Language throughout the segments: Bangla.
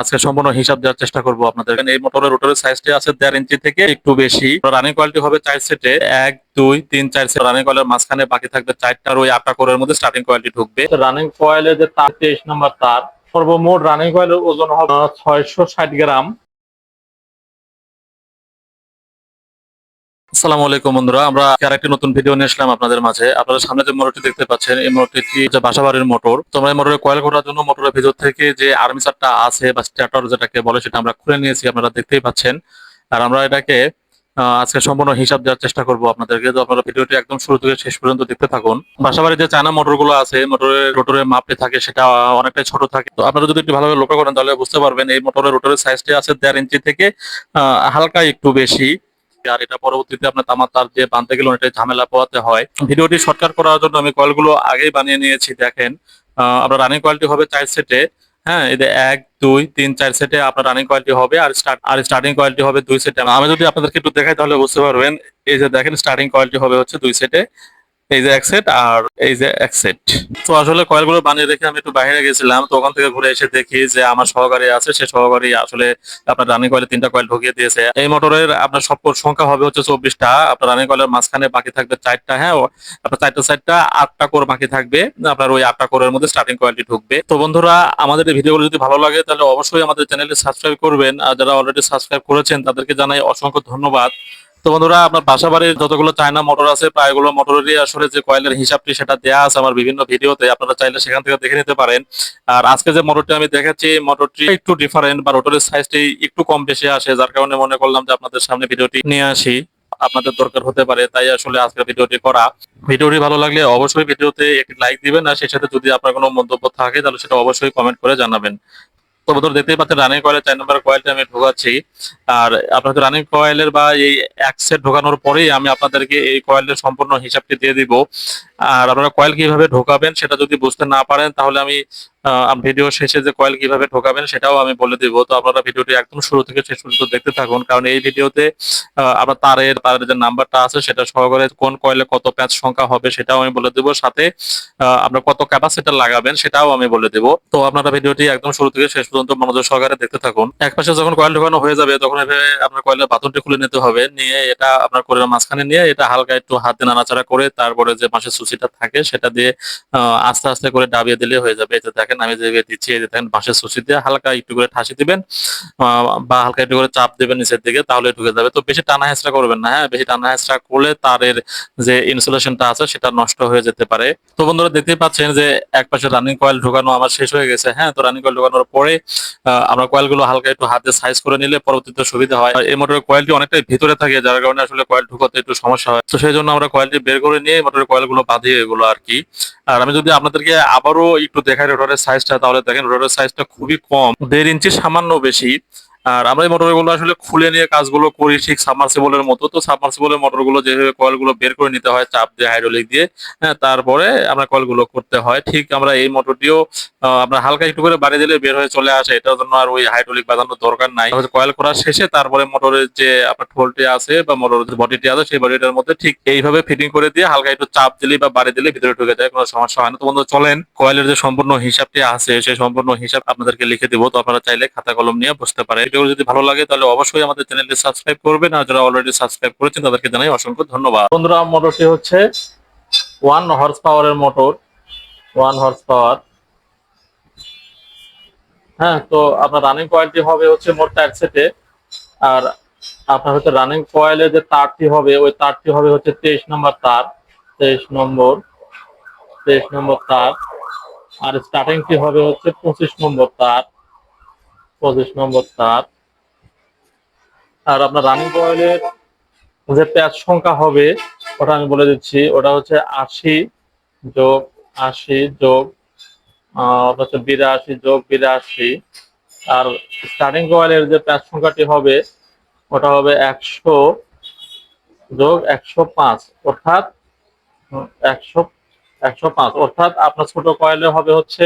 আজকে সম্পূর্ণ হিসাব দেওয়ার চেষ্টা করব আপনাদের। এই মোটরের রোটরের সাইজটি আছে দেড় ইঞ্চি থেকে একটু বেশি। রানিং কোয়ালিটি হবে চার সেটে এক, দুই, তিন, চার সেট রানিং কোয়ালের মাঝখানে বাকি থাকবে চারটার ওই আটটা কোরের মধ্যে স্টার্টিং কোয়ালিটি ঢুকবে। রানিং কয়েলের যে তার তেইশ নম্বর তার, সর্বমোট রানিং কয়েলের ওজন হবে ছয়শো ষাট গ্রাম। আসসালামু আলাইকুম বন্ধুরা, আমরা আরেকটি নতুন ভিডিও নিয়ে আসলাম আপনাদের মাঝে। আপনারা সামনে যে মোটরটি দেখতে পাচ্ছেন, এই মোটরটি হচ্ছে বাসাবাড়ির মোটর তোমরা এই মোটরের কয়েল করার জন্য মোটরের ভিতর থেকে যে আর্মিচারটা আছে বা স্ট্যাটার যেটাকে বলে সেটা আমরা খুলে নিয়েছি, আপনারা দেখতেই পাচ্ছেন। আর আমরা এটাকে আজকে সম্পূর্ণ হিসাব দেওয়ার চেষ্টা করব আপনাদেরকে। তো আপনারা ভিডিওটি একদম শুরু থেকে শেষ পর্যন্ত দেখতে থাকুন। বাসাবাড়ির যে চায়না মোটরগুলো আছে মোটরের রোটরের মাপটি থাকে, সেটা অনেকটাই ছোট থাকে। তো আপনারা যদি একটু ভালোভাবে লক্ষ্য করেন, তাহলে বুঝতে পারবেন, এই মোটরের রোটরের সাইজটি আছে দেড় ইঞ্চি থেকে হালকা একটু বেশি। আর এটা পরবর্তীতে আপনার তামার তার দিয়ে বানতে গেলে অনেকটা ঝামেলা পোয়াতে হয়। ভিডিওটি শর্টকাট করার জন্য আমি কয়েলগুলো আগেই বানিয়ে নিয়েছি দেখেন। আহ, আপনার রানিং কোয়ালিটি হবে চার সেটে হ্যাঁ এটা এক দুই তিন চার সেটে আপনার রানিং কোয়ালিটি হবে আর স্টার্ট আর স্টার্টিং কোয়ালিটি হবে দুই সেটে আমি যদি আপনাদেরকে একটু দেখাই তাহলে বুঝতে পারবেন। এই যে দেখেন স্টার্টিং কোয়ালিটি হবে হচ্ছে দুই সেটে এই যে এক সেট আর এই যে এক সেট তো আসলে কয়েলগুলো বানিয়ে রেখে আমি একটু বাইরে গেছিলাম, তো ওখান থেকে ঘুরে এসে দেখি যে আমার সহকারী আছে, সে সহকারী আসলে আপনার রানিং কয়েলে তিনটা কয়েল ঢুকিয়ে দিয়েছে। এই মোটরের আপনার সব সংখ্যা হবে হচ্ছে চব্বিশটা, আপনার রানিং কয়েলের মাঝখানে বাকি থাকবে চারটা হ্যাঁ আপনার চারটা চারটা, আটটা কোর বাকি থাকবে, আপনার ওই আটটা কোরের মধ্যে স্টার্টিং কোয়ালিটি ঢুকবে। তো বন্ধুরা, আমাদের এই ভিডিওগুলো যদি ভালো লাগে, তাহলে অবশ্যই আমাদের চ্যানেলটি সাবস্ক্রাইব করবেন। আর যারা অলরেডি সাবস্ক্রাইব করেছেন, তাদেরকে জানাই অসংখ্য ধন্যবাদ। তো বন্ধুরা, আপনার বাসা বাড়ির যতগুলো চায়না মোটর আছে প্রায় প্রায়গুলো মোটরেরই আসলে যে কয়েলের হিসাবটি সেটা দেওয়া আছে আমার বিভিন্ন ভিডিওতে, আপনারা চাইলে সেখান থেকে দেখে নিতে পারেন। আর আজকে যে মোটরটি আমি দেখাচ্ছি মোটরটি একটু ডিফারেন্ট বা রোটরের সাইজটি একটু কম বেশি আসে, যার কারণে মনে করলাম যে আপনাদের সামনে ভিডিওটি নিয়ে আসি। আপনাদের দরকার হতে পারে, তাই আসলে আজকের ভিডিওটি করা। ভিডিওটি ভালো লাগলে অবশ্যই ভিডিওতে একটি লাইক দিবেন, আর সেই সাথে যদি আপনার কোনো মন্তব্য থাকে, তাহলে সেটা অবশ্যই কমেন্ট করে জানাবেন। তো বন্ধুরা, দেখতেই পাচ্ছেন রানিং কয়েলের চার নম্বর কয়েলটা আমি ঢোকাচ্ছি। আর আপনাদের রানিং কয়েলের বা এই এক ঢোকানোর পরেই আমি আপনাদেরকে এই কয়েলের সম্পূর্ণ হিসাবটি দিয়ে দিব। আর আপনারা কয়েল কীভাবে ঢোকাবেন সেটা যদি বুঝতে না পারেন, তাহলে আমি ভিডিও শেষে যে কয়েল কীভাবে ঢোকাবেন সেটাও আমি বলে দিব। তো আপনারা ভিডিওটি একদম শুরু থেকে শেষ পর্যন্ত দেখতে থাকুন, কারণ এই ভিডিওতে আপনার তারের তারের যে নাম্বারটা আছে সেটা সহকারে কোন কয়েলে কত প্যাচ সংখ্যা হবে সেটাও আমি বলে দেব। সাথে আপনার কত ক্যাপাসিটার লাগাবেন সেটাও আমি বলে দেব। তো আপনারা ভিডিওটি একদম শুরু থেকে শেষ পর্যন্ত মনোযোগ সহকারে দেখতে থাকুন। এক পাশে যখন কয়েল ঢোকানো হয়ে যাবে, তখন এভাবে আপনার কয়েলের বাথনটি খুলে নিতে হবে, নিয়ে এটা আপনার কোরের মাঝখানে নিয়ে এটা হালকা একটু হাত দিয়ে নাড়াচাড়া করে তারপরে যে মাসের সুচিটা থাকে সেটা দিয়ে আস্তে আস্তে করে ডাবিয়ে দিলে হয়ে যাবে। এতে দেখেন আমি যে দিচ্ছি, এই যে দেখেন বাঁশের সুচি দিয়ে হালকা একটু করে ঠাসি দিবেন বা হালকা একটু করে চাপ দেবেন নিচের দিকে, তাহলে ঢুকে যাবে। তো বেশি টানা হেঁচড়া করবেন না হ্যাঁ বেশি টানা হেঁচড়া করলে তারের যে ইনসুলেশনটা আছে সেটা নষ্ট হয়ে যেতে পারে। তো বন্ধুরা দেখতেই পাচ্ছেন যে এক পাশে রানিং কয়েল ঢোকানো আমার শেষ হয়ে গেছে হ্যাঁ তো রানিং কয়েল ঢোকানোর পরে আমরা কয়েলগুলো হালকা একটু হাতে সাইজ করে নিলে পরবর্তীতে সুবিধা হয়। এই মোটরের কয়েলটি অনেকটাই ভিতরে থাকে, যার কারণে আসলে কয়েল ঢুকাতে একটু সমস্যা হয়। তো সেই জন্য আমরা কয়েলটি বের করে নিয়ে মোটরের কয়েলগুলো বাঁধিয়ে এগুলো আর কি। আর আমি যদি আপনাদেরকে আবারও একটু দেখাই রোটারের সাইজটা তাহলে দেখেন রোটারের সাইজটা খুবই কম। দেড় ইঞ্চি সামান্য বেশি। আর আমরা এই মোটরগুলো আসলে খুলে নিয়ে কাজগুলো করি ঠিক সাবমার্সিবলের মতো। তো সাবমার্সিবলের মোটরগুলো যেভাবে কয়েলগুলো বের করে নিতে হয়, চাপ দিয়ে হাইড্রোলিক দিয়ে হ্যাঁ তারপরে আমরা কয়েলগুলো করতে হয়। ঠিক আমরা এই মোটরটিও আমরা হালকা একটু করে বাড়ি দিলে বের হয়ে চলে আসে, এটার জন্য আর ওই হাইড্রোলিক বাঁধানোর দরকার নাই। কয়েল করার শেষে তারপরে মোটরের যে আপনার ঠোলটি আছে বা মোটরের যে বডিটি আছে, সেই বডিটার মধ্যে ঠিক এইভাবে ফিটিং করে দিয়ে হালকা একটু চাপ দিলে বা বাড়ি দিলে ভিতরে ঢুকে যায়, কোনো সমস্যা হয় না। তো বন্ধু চলেন কয়েলের যে সম্পূর্ণ হিসাবটি আছে, সেই সম্পূর্ণ হিসাব আপনাদেরকে লিখে দিব। তো আপনারা চাইলে খাতা কলম নিয়ে বসতে পারেন। ভিডিও যদি ভালো লাগে, তাহলে অবশ্যই আমাদের চ্যানেলটি সাবস্ক্রাইব করবেন। আর যারা অলরেডি সাবস্ক্রাইব করেছেন, তাদেরকে জানাই অসংখ্য ধন্যবাদ। বন্ধুরা মোটরটি হচ্ছে ওয়ান হর্স পাওয়ারের মোটর ওয়ান হর্স পাওয়ার হ্যাঁ তো আপনার রানিং কয়েলটি হবে হচ্ছে মোট চার সেটে আর আপনার হচ্ছে রানিং কয়েলের যে তারটি হবে, ওই তারটি হবে হচ্ছে তেইশ নম্বর তার, তেইশ নম্বর তেইশ নম্বর তার। আর স্টার্টিংটি হবে হচ্ছে পঁচিশ নম্বর তার। পঁচিশ নম্বর তার। আর আপনার রানিং কয়েলের যে প্যাচ সংখ্যা হবে, ওটা আমি বলে দিচ্ছি, ওটা হচ্ছে আশি যোগ আশি যোগ হচ্ছে বিরাশি যোগ বিরাশি। আর স্টার্টিং কয়েলের যে প্যাচ সংখ্যাটি হবে, ওটা হবে একশো যোগ একশো পাঁচ, অর্থাৎ, একশো একশো পাঁচ। অর্থাৎ আপনার ছোট কয়েলে হবে হচ্ছে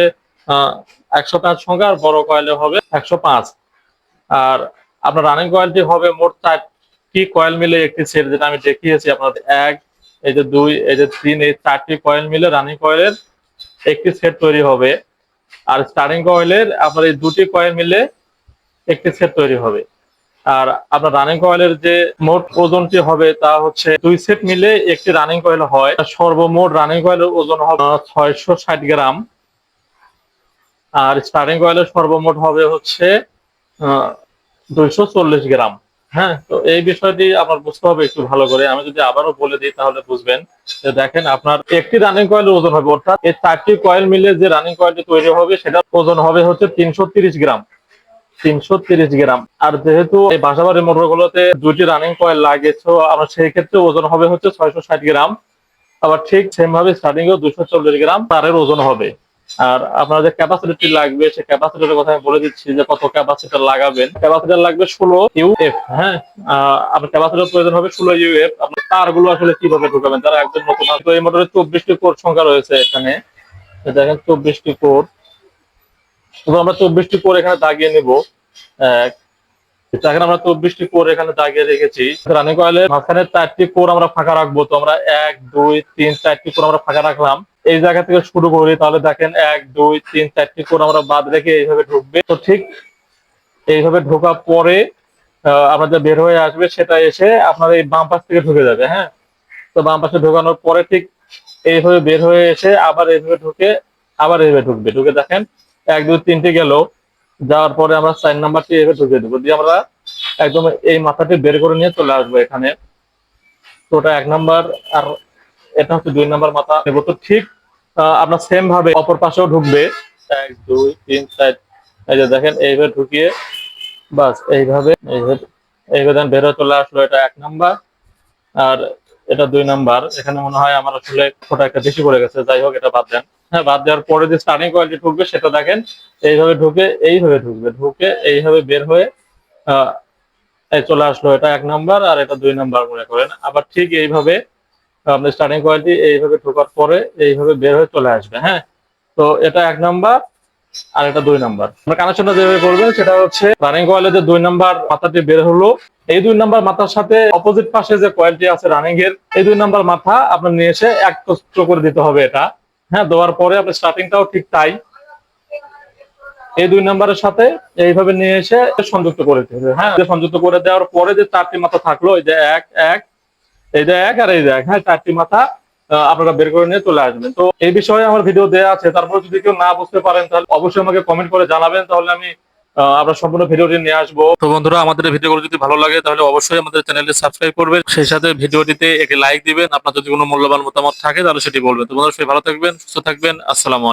একশো পাঁচ সংখ্যা আর বড় কয়েলে হবে একশো পাঁচ। আর আপনার রানিং কয়েলটি হবে মোট চারটি কয়েল মিলে একটি সেট যেটা আমি দেখিয়েছি আপনাদের এক, এই যে দুই, এই যে তিন, এই চারটি কয়েল মিলে রানিং কয়েলের একটি সেট তৈরি হবে। আর স্টার্টিং কয়েলের আপনার এই দুটি কয়েল মিলে একটি সেট তৈরি হবে। আর আপনার রানিং কয়েলের যে মোট ওজনটি হবে তা হচ্ছে দুই সেট মিলে একটি রানিং কয়েল হয়। সর্বমোট রানিং কয়েলের ওজন হবে ছয়শো ষাট গ্রাম। আর স্টার্টিং কয়েলের সর্বমোট হবে হচ্ছে দুইশো চল্লিশ গ্রাম। হ্যাঁ তো এই বিষয়টি আপনার বুঝতে হবে একটু ভালো করে। আমি যদি আবারও বলে দিই তাহলে বুঝবেন যে দেখেন আপনার একটি রানিং কয়েলের ওজন হবে, অর্থাৎ এই চারটি কয়েল মিলে যে রানিং কয়েলটি তৈরি হবে সেটার ওজন হবে হচ্ছে তিনশো গ্রাম। তিনশো গ্রাম। আর যেহেতু এই বাসাবাড়ি মোটর গুলোতে দুটি রানিং কয়েল লাগে তো আমার সেই ক্ষেত্রে ওজন হবে হচ্ছে ছয়শো ষাট গ্রাম। আবার ঠিক সেম ভাবে স্টার্টিং দুশো চল্লিশ গ্রাম, তারের ওজন হবে। আর আপনার যে ক্যাপাসিটি লাগবে, সেই ক্যাপাসিটির কথা আমি বলে দিচ্ছি যে কত ক্যাপাসিটার লাগাবেন। ক্যাপাসিটার লাগবে ষোলো ইউএফ হ্যাঁ? আপনার ক্যাপাসিটার প্রয়োজন হবে ষোলো ইউএফ আপনার তারগুলো আসলে কীভাবে ঢুকাবেন? তারা একদম নতুন তো এই মোটরে চব্বিশটি কোড সংখ্যা রয়েছে এখানে। দেখেন চব্বিশটি কোড শুধু আমরা চব্বিশটি কোড এখানে দাগিয়ে নিব। এক দেখেন আমরা চব্বিশটি কোর এখানে দাগিয়ে রেখেছি। রানিং কয়েলের মাঝখানে চারটি কোর আমরা ফাঁকা রাখব। তো আমরা এক, দুই, তিন, চারটি কোর আমরা ফাঁকা রাখলাম। এই জায়গা থেকে শুরু করি তাহলে দেখেন এক, দুই, তিন, চারটি কোর আমরা বাদ রেখে এইভাবে ঢুকবে। তো ঠিক এইভাবে ঢোকার পরে আপনার যা বের হয়ে আসবে সেটা এসে আপনার এই বাম পাশ থেকে ঢুকে যাবে হ্যাঁ? তো বাম পাশে ঢোকানোর পরে ঠিক এইভাবে বের হয়ে এসে আবার এইভাবে ঢুকে, আবার এইভাবে ঢুকবে। ঢুকে দেখেন, এক, দুই, তিনটে গেল, যাওয়ার পরে আমরা চার নাম্বারটি এভাবে ঢুকে দেবো। দিয়ে আমরা একদম এই মাথাটি বের করে নিয়ে চলে আসব এখানে। তো ওটা এক নাম্বার, আর এটা হচ্ছে দুই নাম্বার মাথা। তো ঠিক আপনার সেম ভাবে অপর পাশেও ঢুকবে। এক, দুই, তিন, চার, এই যে দেখেন, এইভাবে ঢুকিয়ে, বাস, এইভাবে এইভাবে বের চলে আসলো এটা এক নাম্বার। আর এটা দুই নাম্বার। এখানে মনে হয় আমার আসলে ফোটা একটা বেশি পড়ে গেছে, যাই হোক, এটা বাদ দেন। হ্যাঁ বাদ দেওয়ার পরে যে স্টার্টিং কোয়ালিটি ঢুকবে, সেটা দেখেন, এইভাবে ঢুকে, এইভাবে ঢুকবে, ঢুকে, এইভাবে বের হয়ে চলে আসলো এটা এক নাম্বার, আর এটা দুই নাম্বার মনে করেন। আবার ঠিক এইভাবে আপনার স্টার্টিং কোয়ালিটি এইভাবে ঢোকার পরে এইভাবে বের হয়ে চলে আসবে হ্যাঁ? তো এটা এক নাম্বার আর এটা দুই নাম্বার আপনার কানেকশনটা যেভাবে করবেন, সেটা হচ্ছে রানিং কয়েলে যে দুই নাম্বার মাথাটি বের হলো। এই দুই নাম্বার মাথার সাথে অপোজিট পাশে যে কয়েলটি আছে রানিং এর, এই দুই নাম্বার মাথা আপনার নিয়ে এসে একত্র করে দিতে হবে এটা হ্যাঁ? দেওয়ার পরে আপনার স্টার্টিংটাও ঠিক তাই। এই দুই নাম্বারের সাথে এইভাবে নিয়ে এসে সংযুক্ত করে দিতে হবে হ্যাঁ? সংযুক্ত করে দেওয়ার পরে যে চারটি মাথা থাকল, এই যে এক এক এই এক আর এই এক হ্যাঁ চারটি মাথা আপনারা বের করে নিয়ে চলে আসবেন। তো এই বিষয়ে আমার ভিডিও দেওয়া আছে, তারপর যদি কেউ না বুঝতে পারেন, তাহলে অবশ্যই আমাকে কমেন্ট করে জানাবেন, তাহলে আমি আপনার সম্পূর্ণ ভিডিওটি নিয়ে আসব। তো বন্ধুরা, আমাদের ভিডিওগুলো যদি ভালো লাগে, তাহলে অবশ্যই আমাদের চ্যানেলটি সাবস্ক্রাইব করবেন। সেই সাথে ভিডিওটিতে একটি লাইক দিবেন। আপনার যদি কোনো মূল্যবান মতামত থাকে, তাহলে সেটি বলবেন। তো বন্ধুরা, সবাই ভালো থাকবেন, সুস্থ থাকবেন। আসসালামু